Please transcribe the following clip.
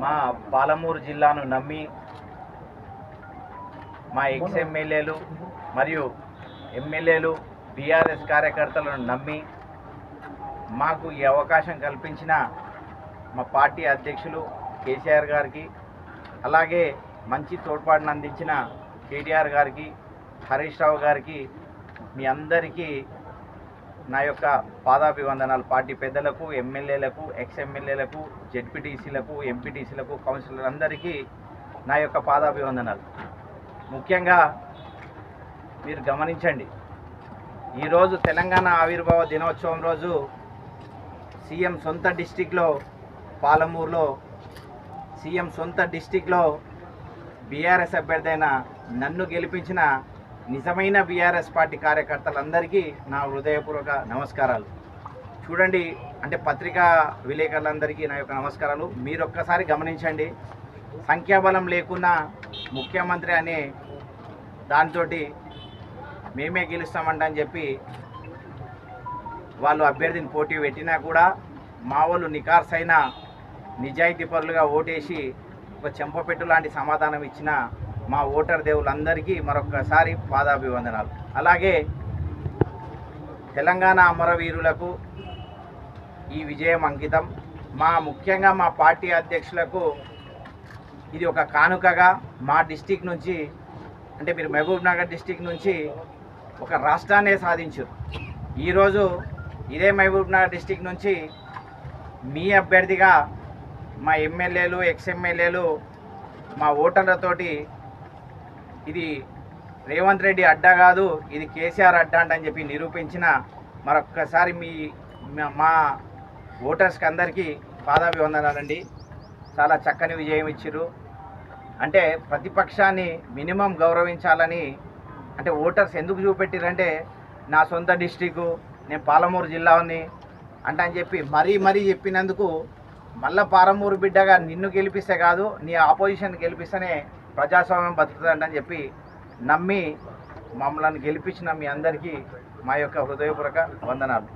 మా పాలమూరు జిల్లాను నమ్మి మా ఎక్స్ ఎమ్మెల్యేలు మరియు ఎమ్మెల్యేలు బీఆర్ఎస్ కార్యకర్తలను నమ్మి మాకు ఈ అవకాశం కల్పించిన మా పార్టీ అధ్యక్షులు కేసీఆర్ గారికి అలాగే మంచి తోడ్పాటును అందించిన కేటీఆర్ గారికి హరీష్ రావు గారికి మీ అందరికీ నా యొక్క పాదాభివందనాలు. పార్టీ పెద్దలకు ఎమ్మెల్యేలకు ఎక్స్ ఎమ్మెల్యేలకు జెడ్పీటీసీలకు ఎంపీటీసీలకు కౌన్సిలర్లందరికీ నా యొక్క పాదాభివందనాలు. ముఖ్యంగా మీరు గమనించండి ఈరోజు తెలంగాణ ఆవిర్భావ దినోత్సవం రోజు సీఎం సొంత డిస్టిక్లో పాలమూరులో సీఎం సొంత డిస్టిక్లో బీఆర్ఎస్ అభ్యర్థి అయిన నన్ను గెలిపించిన నిజమైన బీఆర్ఎస్ పార్టీ కార్యకర్తలందరికీ నా హృదయపూర్వక నమస్కారాలు. చూడండి అంటే పత్రికా విలేకరులందరికీ నా యొక్క నమస్కారాలు. మీరు ఒక్కసారి గమనించండి సంఖ్యాబలం లేకున్నా ముఖ్యమంత్రి అనే దాంతో మేమే గెలుస్తామంట అని చెప్పి వాళ్ళు అభ్యర్థిని పోటీ పెట్టినా కూడా మా వాళ్ళు నికార్సైన నిజాయితీ పరులుగా ఓటేసి ఒక చెంపపెట్టు లాంటి సమాధానం ఇచ్చిన మా ఓటర్ దేవులందరికీ మరొకసారి పాదాభివందనాలు. అలాగే తెలంగాణ అమరవీరులకు ఈ విజయం అంకితం. మా ముఖ్యంగా మా పార్టీ అధ్యక్షులకు ఇది ఒక కానుకగా మా డిస్టిక్ నుంచి అంటే మీరు మహబూబ్ నగర్ డిస్టిక్ నుంచి ఒక రాష్ట్రాన్నే సాధించారు. ఈరోజు ఇదే మహబూబ్ నగర్ డిస్టిక్ నుంచి మీ అభ్యర్థిగా మా ఎమ్మెల్యేలు ఎక్స్ ఎమ్మెల్యేలు మా ఓటర్లతోటి ఇది రేవంత్ రెడ్డి అడ్డా కాదు ఇది కేసీఆర్ అడ్డా అంటని చెప్పి నిరూపించిన మరొక్కసారి మీ మా- ఓటర్స్కి అందరికీ పాదాభివందనాలండి. చాలా చక్కని విజయం ఇచ్చిర్రు. అంటే ప్రతిపక్షాన్ని మినిమం గౌరవించాలని అంటే ఓటర్స్ ఎందుకు చూపెట్టిరంటే నా సొంత డిస్టికు నేను పాలమూరు జిల్లాని అంటే అని చెప్పి మరీ మరీ చెప్పినందుకు మళ్ళా పాలమూరు బిడ్డగా నిన్ను గెలిపిస్తే కాదు నీ ఆపోజిషన్ గెలిపిస్తేనే ప్రజాస్వామ్యం బతుకుతుందని చెప్పి నమ్మి మమ్మల్ని గెలిపించిన మీ అందరికీ మా యొక్క హృదయపూర్వక వందనాలు.